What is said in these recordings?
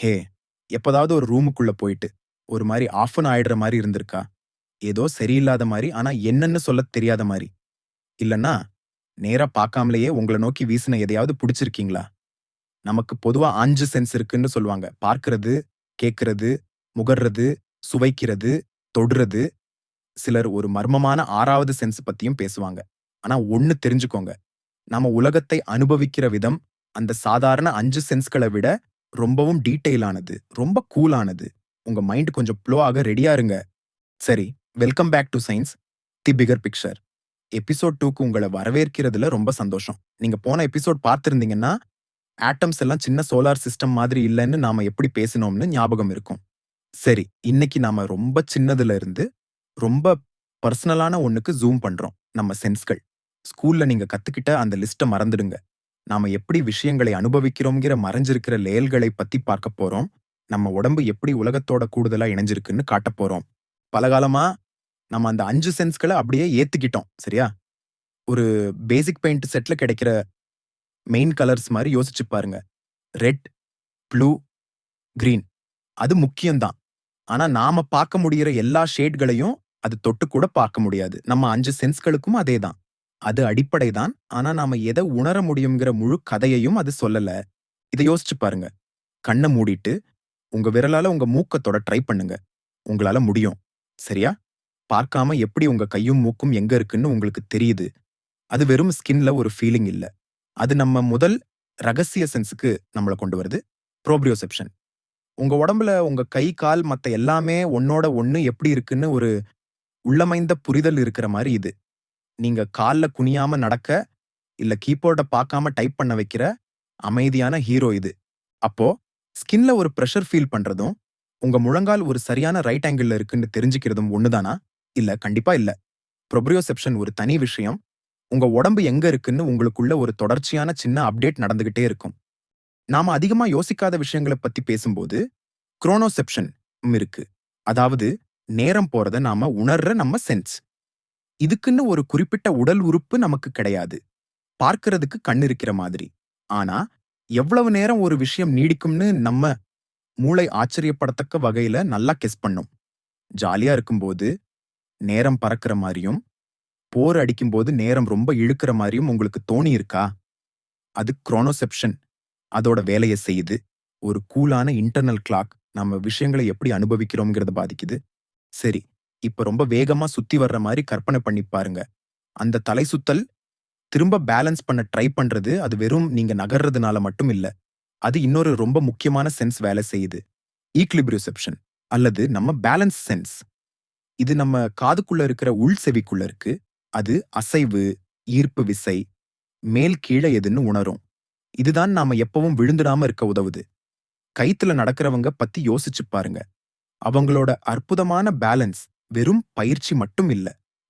ஹே எப்போதாவது ஒரு ரூமுக்குள்ள போயிட்டு ஒரு மாதிரி ஆஃபன் ஆயிடுற மாதிரி இருந்திருக்கா? ஏதோ சரியில்லாத மாதிரி ஆனா என்னன்னு சொல்ல தெரியாத மாதிரி. இல்லனா நேரா பார்க்காமலேயே உங்களை நோக்கி வீசின எதையாவது பிடிச்சிருக்கீங்களா? நமக்கு பொதுவா அஞ்சு சென்ஸ் இருக்குன்னு சொல்லுவாங்க. பார்க்கறது கேட்கறது முகர்றது சுவைக்கிறது தொடுறது. சிலர் ஒரு மர்மமான ஆறாவது சென்ஸ் பத்தியும் பேசுவாங்க. ஆனா ஒண்ணு தெரிஞ்சுக்கோங்க. நாம உலகத்தை அனுபவிக்கிற விதம் அந்த சாதாரண அஞ்சு சென்ஸ்களை விட ரொம்பவும் டீட்டெயிலானது ரொம்ப கூலானது உங்க மைண்ட் கொஞ்சம் ப்ளோ ஆக ரெடியா இருங்க. சரி welcome back to science the figure picture episode டூக்கு உங்களை வரவேற்கிறதுல ரொம்ப சந்தோஷம். நீங்க போன எபிசோட் பார்த்துருந்தீங்கன்னா ஆட்டம்ஸ் எல்லாம் சின்ன சோலார் சிஸ்டம் மாதிரி இல்லைன்னு நாம எப்படி பேசினோம்னு ஞாபகம் இருக்கும். சரி இன்னைக்கு நாம ரொம்ப சின்னதுல இருந்து ரொம்ப பர்சனலான ஒண்ணுக்கு ஜூம் பண்றோம் நம்ம சென்ஸ்கள் ஸ்கூல்ல நீங்க கத்துக்கிட்ட அந்த லிஸ்ட்டை மறந்துடுங்க. நாம எப்படி விஷயங்களை அனுபவிக்கிறோம்ங்கிற மறைஞ்சிருக்கிற லேல்களை பத்தி பார்க்க போறோம். நம்ம உடம்பு எப்படி உலகத்தோட கூடுதலா இணைஞ்சிருக்குன்னு காட்டப் போறோம். பலகாலமா நம்ம அந்த அஞ்சு சென்ஸ்களை அப்படியே ஏத்துக்கிட்டோம் சரியா? ஒரு பேசிக் பெயிண்ட் செட்ல கிடைக்கிற மெயின் கலர்ஸ் மாதிரி யோசிச்சு பாருங்க. Red blue green. அது முக்கியம்தான். ஆனா நாம பார்க்க முடியிற எல்லா ஷேட்களையும் அது தொட்டு கூட பார்க்க முடியாது. நம்ம அஞ்சு சென்ஸ்களுக்கும் அதே தான் அது அடிப்படைதான் ஆனா நாம எதை உணர முடியுங்கிற முழு கதையையும் அது சொல்லல. இதை யோசிச்சு பாருங்க. கண்ணை மூடிட்டு உங்க விரலால உங்க மூக்கத்தோட ட்ரை பண்ணுங்க. உங்களால முடியும். சரியா? பார்க்காம எப்படி உங்க கையும் மூக்கும் எங்க இருக்குன்னு உங்களுக்கு தெரியுது. அது வெறும் ஸ்கின்ல ஒரு ஃபீலிங் இல்ல. அது நம்ம முதல் ரகசிய சென்ஸுக்கு நம்மளை கொண்டு வருது. ப்ரோப்ரியோசெப்ஷன் உங்க உடம்புல உங்க கை கால் மத்த எல்லாமே ஒன்னோட ஒன்னு எப்படி இருக்குன்னு ஒரு உள்ளமைந்த புரிதல் இருக்கிற மாதிரி இது. நீங்க கால்ல குனியாம நடக்க இல்ல கீபோர்ட பார்க்காம டைப் பண்ண வைக்கிற அமைதியான ஹீரோ இது. அப்போ ஸ்கின்ல ஒரு ப்ரெஷர் ஃபீல் பண்றதும் உங்க முழங்கால் ஒரு சரியான ரைட் ஆங்கிள் இருக்குன்னு தெரிஞ்சுக்கிறதும் ஒண்ணுதானா? இல்ல கண்டிப்பா இல்ல. ப்ரொப்ரியோசெப்ஷன் ஒரு தனி விஷயம். உங்க உடம்பு எங்க இருக்குன்னு உங்களுக்குள்ள ஒரு தொடர்ச்சியான சின்ன அப்டேட் நடந்துகிட்டே இருக்கும். நாம அதிகமா யோசிக்காத விஷயங்களை பத்தி பேசும்போது குரோனோசெப்ஷன் இருக்கு. அதாவது நேரம் போறத நாம உணர்ற நம்ம சென்ஸ். இதுக்குன்னு ஒரு குறிப்பிட்ட உடல் உறுப்பு நமக்கு கிடையாது. பார்க்கறதுக்கு கண் இருக்கிற மாதிரி. ஆனா எவ்வளவு நேரம் ஒரு விஷயம் நீடிக்கும்னு நம்ம மூளை ஆச்சரியப்படத்தக்க வகையில நல்லா கெஸ் பண்ணும். ஜாலியா இருக்கும்போது நேரம் பறக்கிற மாதிரியும் போர் அடிக்கும்போது நேரம் ரொம்ப இழுக்கிற மாதிரியும் உங்களுக்கு தோணி இருக்கா அது குரோனோசெப்ஷன் அதோட வேலையை செய்யுது. ஒரு கூலான இன்டர்னல் கிளாக் நம்ம விஷயங்களை எப்படி அனுபவிக்கிறோங்கிறத பாதிக்குது. சரி இப்ப ரொம்ப வேகமா சுத்தி வர்ற மாதிரி கற்பனை பண்ணி பாருங்க. அந்த தலை சுத்தல் திரும்ப பேலன்ஸ் பண்ண ட்ரை பண்றது அது வெறும் நீங்க நகர்றதுனால மட்டும் இல்ல. அது இன்னொரு ரொம்ப முக்கியமான சென்ஸ் வேலை செய்யுது. ஈக்லிபிரியோசெப்ஷன் அல்லது நம்ம பேலன்ஸ் சென்ஸ். இது நம்ம காதுக்குள்ள இருக்கிற உள் செவிக்குள்ள இருக்கு. அது அசைவு ஈர்ப்பு விசை மேல் கீழே எதுன்னு உணரும். இதுதான் நாம எப்பவும் விழுந்துடாம இருக்க உதவுது. கைத்துல நடக்கிறவங்க பத்தி யோசிச்சு பாருங்க. அவங்களோட அற்புதமான பேலன்ஸ் வெறும் பயிற்சி மட்டும் இல்ல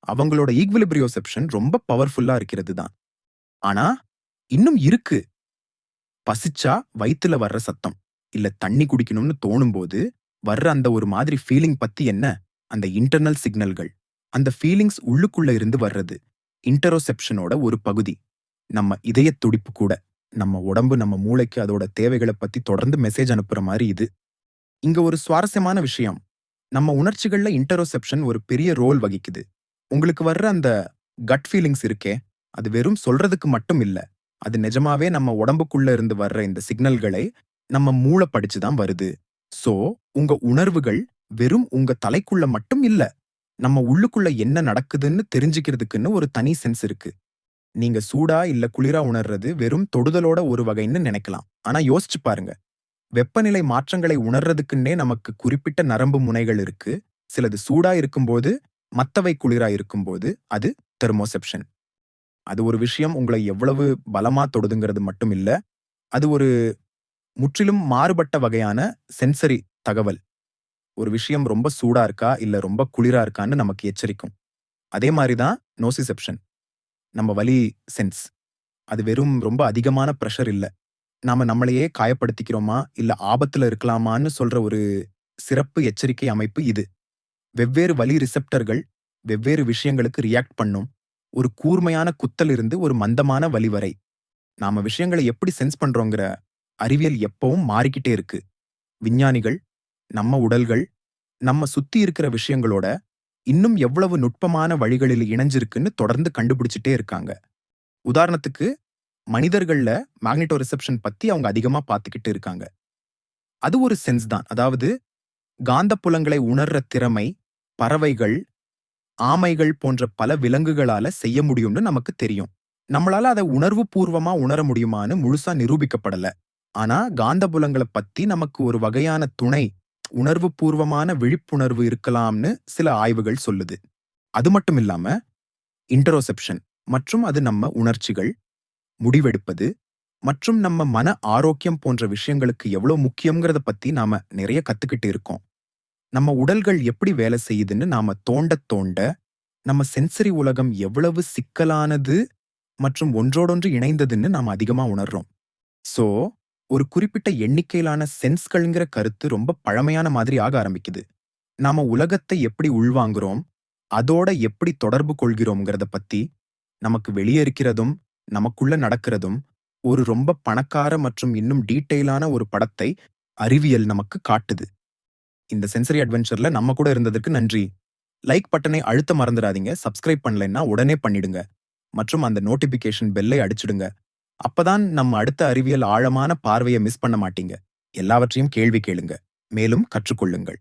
அவங்களோட ஈக்விலிபிரியோசெப்ஷன் ரொம்ப பவர்ஃபுல்லா இருக்கிறது தான் ஆனா இன்னும் இருக்கு. பசிச்சா வயித்துல வர்ற சத்தம் இல்ல தண்ணி குடிக்கணும்னு தோணும்போது வர்ற அந்த ஒரு மாதிரி ஃபீலிங் பத்தி என்ன? அந்த இன்டர்னல் சிக்னல்கள் அந்த ஃபீலிங்ஸ் உள்ளுக்குள்ள இருந்து வர்றது இன்டரோசெப்ஷனோட ஒரு பகுதி. நம்ம இதய துடிப்பு கூட நம்ம உடம்பு நம்ம மூளைக்கு அதோட தேவைகளை பத்தி தொடர்ந்து மெசேஜ் அனுப்புற மாதிரி இது. இங்க ஒரு சுவாரஸ்யமான விஷயம். நம்ம உணர்ச்சிகள்ல இன்டரோசெப்ஷன் ஒரு பெரிய ரோல் வகிக்குது. உங்களுக்கு வர்ற அந்த கட் ஃபீலிங்ஸ் இருக்கே அது வெறும் சொல்றதுக்கு மட்டும் இல்ல. அது நிஜமாவே நம்ம உடம்புக்குள்ள இருந்து வர்ற இந்த சிக்னல்களை நம்ம மூளை படிச்சுதான் வருது. சோ உங்க உணர்வுகள் வெறும் உங்க தலைக்குள்ள மட்டும் இல்ல நம்ம உள்ளுக்குள்ள என்ன நடக்குதுன்னு தெரிஞ்சுக்கிறதுக்குன்னு ஒரு தனி சென்ஸ் இருக்கு. நீங்க சூடா இல்ல குளிரா உணர்றது வெறும் தொடுதலோட ஒரு வகைன்னு நினைக்கலாம். ஆனா யோசிச்சு பாருங்க. வெப்பநிலை மாற்றங்களை உணர்றதுக்குன்னே நமக்கு குறிப்பிட்ட நரம்பு முனைகள் இருக்கு. சிலது சூடா இருக்கும்போது மத்தவை குளிரா இருக்கும்போது அது தெர்மோசெப்ஷன். அது ஒரு விஷயம் உங்களை எவ்வளவு பலமா தொடுதுங்கிறது மட்டும் இல்ல அது ஒரு முற்றிலும் மாறுபட்ட வகையான சென்சரி தகவல். ஒரு விஷயம் ரொம்ப சூடா இருக்கா இல்ல ரொம்ப குளிரா இருக்கான்னு நமக்கு எச்சரிக்கும். அதே மாதிரி தான் நோசிசெப்ஷன். நம்ம வலி சென்ஸ். அது வெறும் ரொம்ப அதிகமான ப்ரெஷர் இல்ல. நாம நம்மளையே காயப்படுத்திக்கிறோமா? இல்ல ஆபத்துல இருக்கலாமான்னு சொல்ற ஒரு சிறப்பு எச்சரிக்கை அமைப்பு இது. வெவ்வேறு வலி ரிசெப்டர்கள் வெவ்வேறு விஷயங்களுக்கு ரியாக்ட் பண்ணும். ஒரு கூர்மையான குத்தல் இருந்து ஒரு மந்தமான வலி வரை. நாம விஷயங்களை எப்படி சென்ஸ் பண்றோங்கிற அறிவியல் எப்பவும் மாறிக்கிட்டே இருக்கு. விஞ்ஞானிகள் நம்ம உடல்கள் நம்ம சுத்தி இருக்கிற விஷயங்களோட இன்னும் எவ்வளவு நுட்பமான வழிகளில் இணைஞ்சிருக்குன்னு தொடர்ந்து கண்டுபிடிச்சிட்டே இருக்காங்க. உதாரணத்துக்கு மனிதர்கள்ல மேக்னெட்டோ ரிசப்ஷன் பத்தி அவங்க அதிகமா பார்த்துக்கிட்டு இருக்காங்க. அது ஒரு சென்ஸ் தான். அதாவது காந்த புலங்களை உணர்ற திறமை பறவைகள் ஆமைகள் போன்ற பல விலங்குகளால செய்ய முடியும்னு நமக்கு தெரியும். நம்மளால அதை உணர்வு பூர்வமா உணர முடியுமான்னு முழுசா நிரூபிக்கப்படல. ஆனா காந்தபுலங்களை பத்தி நமக்கு ஒரு வகையான துணை உணர்வு பூர்வமான விழிப்புணர்வு இருக்கலாம்னு சில ஆய்வுகள் சொல்லுது. அது மட்டும் இல்லாம இன்டரோசெப்ஷன் மற்றும் அது நம்ம உணர்ச்சிகள் முடிவெடுப்பது மற்றும் நம்ம மன ஆரோக்கியம் போன்ற விஷயங்களுக்கு எவ்வளோ முக்கியங்கிறத பத்தி நாம நிறைய கத்துக்கிட்டு இருக்கோம். நம்ம உடல்கள் எப்படி வேலை செய்யுதுன்னு நாம தோண்ட தோண்ட நம்ம சென்சரி உலகம் எவ்வளவு சிக்கலானது மற்றும் ஒன்றோடொன்று இணைந்ததுன்னு நாம அதிகமா உணர்றோம். சோ ஒரு குறிப்பிட்ட எண்ணிக்கையிலான சென்ஸ்கள்ங்கிற கருத்து ரொம்ப பழமையான மாதிரி ஆக ஆரம்பிக்குது. நாம உலகத்தை எப்படி உள்வாங்குறோம் அதோட எப்படி தொடர்பு கொள்கிறோம்ங்கிறத பத்தி நமக்கு வெளியே இருக்கிறதும் நமக்குள்ள நடக்கிறதும் ஒரு ரொம்ப பணக்கார மற்றும் இன்னும் டீட்டெயிலான ஒரு படத்தை அறிவியல் நமக்கு காட்டுது. இந்த சென்சரி அட்வென்ச்சர்ல நம்ம கூட இருந்ததற்கு நன்றி. லைக் பட்டனை அழுத்த மறந்துடாதீங்க. சப்ஸ்கிரைப் பண்ணலைன்னா உடனே பண்ணிடுங்க. மற்றும் அந்த நோட்டிபிகேஷன் பெல்லை அடிச்சிடுங்க. அப்பதான் நம்ம அடுத்த அறிவியல் ஆழமான பார்வையை மிஸ் பண்ண மாட்டீங்க. எல்லாவற்றையும் கேள்வி கேளுங்க. மேலும் கற்றுக்கொள்ளுங்கள்.